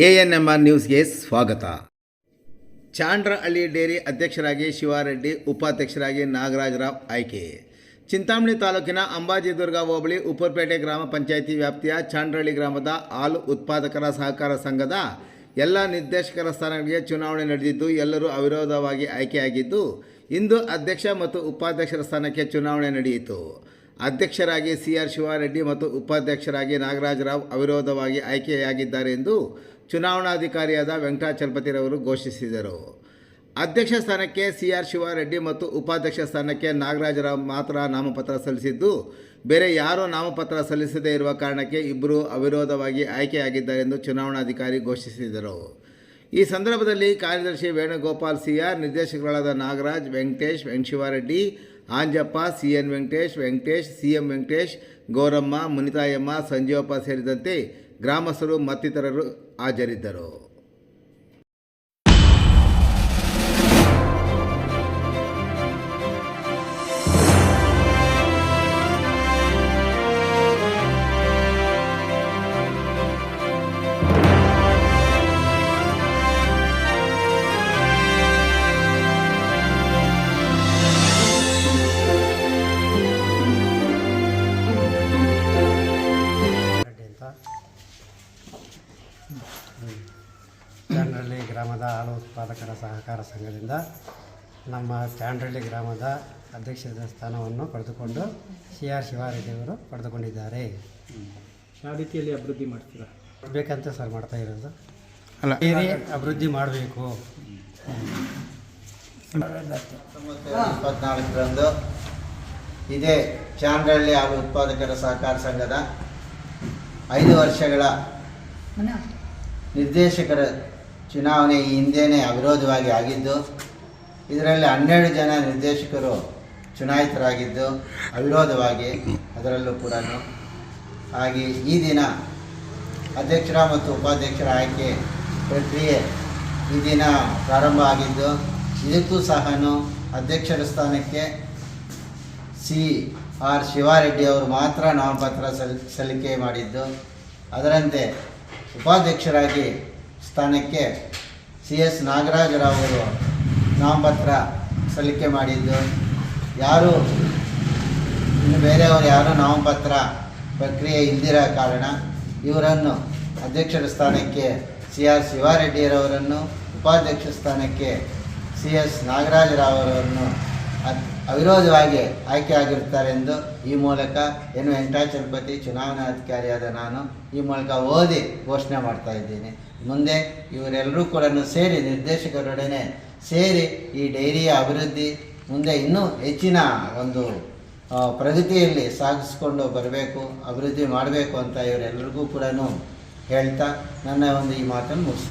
ANMR ನ್ಯೂಸ್ಗೆ ಸ್ವಾಗತ. ಚಾಂಡ್ರಹಳ್ಳಿ dairy ಅಧ್ಯಕ್ಷರಾಗಿ ಶಿವಾರೆಡ್ಡಿ, ಉಪಾಧ್ಯಕ್ಷರಾಗಿ ನಾಗರಾಜರಾವ್ ಆಯ್ಕೆ. ಚಿಂತಾಮಣಿ ತಾಲೂಕಿನ ಅಂಬಾಜಿದುರ್ಗ ಹೋಬಳಿ, ಉಪ್ಪರ್ಪೇಟೆ ಗ್ರಾಮ ಪಂಚಾಯಿತಿ ವ್ಯಾಪ್ತಿಯ ಚಾಂಡ್ರಹಳ್ಳಿ ಗ್ರಾಮದ ಹಾಲು ಉತ್ಪಾದಕರ ಸಹಕಾರ ಸಂಘದ ಎಲ್ಲ ನಿರ್ದೇಶಕರ ಸ್ಥಾನಗಳಿಗೆ ಚುನಾವಣೆ ನಡೆದಿದ್ದು, ಎಲ್ಲರೂ ಅವಿರೋಧವಾಗಿ ಆಯ್ಕೆಯಾಗಿದ್ದು, ಇಂದು ಅಧ್ಯಕ್ಷ ಮತ್ತು ಉಪಾಧ್ಯಕ್ಷರ ಸ್ಥಾನಕ್ಕೆ ಚುನಾವಣೆ ನಡೆಯಿತು. ಅಧ್ಯಕ್ಷರಾಗಿ ಸಿ ಆರ್ ಶಿವಾರೆಡ್ಡಿ ಮತ್ತು ಉಪಾಧ್ಯಕ್ಷರಾಗಿ ನಾಗರಾಜರಾವ್ ಅವಿರೋಧವಾಗಿ ಆಯ್ಕೆಯಾಗಿದ್ದಾರೆ ಎಂದು ಚುನಾವಣಾಧಿಕಾರಿಯಾದ ವೆಂಕಟಾಚಲಪತಿರವರು ಘೋಷಿಸಿದರು. ಅಧ್ಯಕ್ಷ ಸ್ಥಾನಕ್ಕೆ ಸಿ ಆರ್ ಶಿವಾರೆಡ್ಡಿ ಮತ್ತು ಉಪಾಧ್ಯಕ್ಷ ಸ್ಥಾನಕ್ಕೆ ನಾಗರಾಜರಾವ್ ಮಾತ್ರ ನಾಮಪತ್ರ ಸಲ್ಲಿಸಿದ್ದು, ಬೇರೆ ಯಾರೂ ನಾಮಪತ್ರ ಸಲ್ಲಿಸದೇ ಇರುವ ಕಾರಣಕ್ಕೆ ಇಬ್ಬರು ಅವಿರೋಧವಾಗಿ ಆಯ್ಕೆಯಾಗಿದ್ದಾರೆ ಎಂದು ಚುನಾವಣಾಧಿಕಾರಿ ಘೋಷಿಸಿದರು. ಈ ಸಂದರ್ಭದಲ್ಲಿ ಕಾರ್ಯದರ್ಶಿ ವೇಣುಗೋಪಾಲ್ ಸಿ ಆರ್ ನಿರ್ದೇಶಕರಾದ Nagaraj, Venkatesh Venkashivareddy Anjappa C N Venkatesh Venkatesh C M Venkatesh, Gauramma, Munitayamma, Sanjeevappa ಸೇರಿದಂತೆ ಗ್ರಾಮಸ್ಥರು ಮತ್ತಿತರರು ಹಾಜರಿದ್ದರು. ಗ್ರಾಮದ ಹಾಲು ಉತ್ಪಾದಕರ ಸಹಕಾರ ಸಂಘದಿಂದ ನಮ್ಮ ಚಾಂಡ್ರಳ್ಳಿ ಗ್ರಾಮದ ಅಧ್ಯಕ್ಷದ ಸ್ಥಾನವನ್ನು ಪಡೆದುಕೊಂಡು ಸಿ ಆರ್ ಶಿವಾರೆಡ್ಡಿಯವರು ಪಡೆದುಕೊಂಡಿದ್ದಾರೆ. ಯಾವ ರೀತಿಯಲ್ಲಿ ಅಭಿವೃದ್ಧಿ ಮಾಡ್ತೀರಾ? ಬೇಕಂತ ಸರ್ ಮಾಡ್ತಾ ಇರೋದು. ಅಲ್ಲ. ಡೈರಿ ಅಭಿವೃದ್ಧಿ ಮಾಡಬೇಕು. ಇಪ್ಪತ್ನಾಲ್ಕರಂದು ಇದೇ ಚಾಂಡ್ರಳ್ಳಿ ಹಾಲು ಉತ್ಪಾದಕರ ಸಹಕಾರ ಸಂಘದ ಐದು ವರ್ಷಗಳ ನಿರ್ದೇಶಕರ ಚುನಾವಣೆ ಈ ಹಿಂದೆಯೇ ಅವಿರೋಧವಾಗಿ ಆಗಿದ್ದು, ಇದರಲ್ಲಿ ಹನ್ನೆರಡು ಜನ ನಿರ್ದೇಶಕರು ಚುನಾಯಿತರಾಗಿದ್ದು, ಅವಿರೋಧವಾಗಿ ಅದರಲ್ಲೂ ಕೂಡ ಹಾಗೆ ಈ ದಿನ ಅಧ್ಯಕ್ಷರ ಮತ್ತು ಉಪಾಧ್ಯಕ್ಷರ ಆಯ್ಕೆ ಪ್ರಕ್ರಿಯೆ ಈ ದಿನ ಪ್ರಾರಂಭ ಆಗಿದ್ದು, ಇದಕ್ಕೂ ಸಹ ಅಧ್ಯಕ್ಷರ ಸ್ಥಾನಕ್ಕೆ ಸಿ ಆರ್ ಶಿವಾರೆಡ್ಡಿ ಅವರು ಮಾತ್ರ ನಾಮಪತ್ರ ಸಲ್, ಸಲ್ಲಿಕೆ ಮಾಡಿದ್ದು. ಅದರಂತೆ ಉಪಾಧ್ಯಕ್ಷರಾಗಿ ಸ್ಥಾನಕ್ಕೆ ಸಿ ಎಸ್ ನಾಗರಾಜರಾವ್ ಅವರು ನಾಮಪತ್ರ ಸಲ್ಲಿಕೆ ಮಾಡಿದ್ದು. ಯಾರು, ಇನ್ನು ಬೇರೆಯವರು ಯಾರೂ ನಾಮಪತ್ರ ಪ್ರಕ್ರಿಯೆ ಇಲ್ದಿರ ಕಾರಣ ಇವರನ್ನು ಅಧ್ಯಕ್ಷರ ಸ್ಥಾನಕ್ಕೆ ಸಿ ಆರ್ ಶಿವಾರೆಡ್ಡಿಯರವರನ್ನು ಉಪಾಧ್ಯಕ್ಷ ಸ್ಥಾನಕ್ಕೆ ಸಿ ಎಸ್ ನಾಗರಾಜರಾವ್ ಅವರನ್ನು ಅವಿರೋಧವಾಗಿ ಆಯ್ಕೆ ಆಗಿರ್ತಾರೆ ಎಂದು ಈ ಮೂಲಕ ಏನು ವೆಂಕಟಾಚಲಪತಿ ಚುನಾವಣಾಧಿಕಾರಿಯಾದ ನಾನು ಈ ಮೂಲಕ ಓದಿ ಘೋಷಣೆ ಮಾಡ್ತಾ ಇದ್ದೀನಿ. ಮುಂದೆ ಇವರೆಲ್ಲರೂ ಕೂಡ ಸೇರಿ ನಿರ್ದೇಶಕರೊಡನೆ ಸೇರಿ ಈ ಡೈರಿಯ ಅಭಿವೃದ್ಧಿ ಮುಂದೆ ಇನ್ನೂ ಹೆಚ್ಚಿನ ಒಂದು ಪ್ರಗತಿಯಲ್ಲಿ ಸಾಗಿಸ್ಕೊಂಡು ಬರಬೇಕು, ಅಭಿವೃದ್ಧಿ ಮಾಡಬೇಕು ಅಂತ ಇವರೆಲ್ಲರಿಗೂ ಕೂಡ ಹೇಳ್ತಾ ನನ್ನ ಒಂದು ಈ ಮಾತನ್ನು ಮುಗಿಸ್ತಾ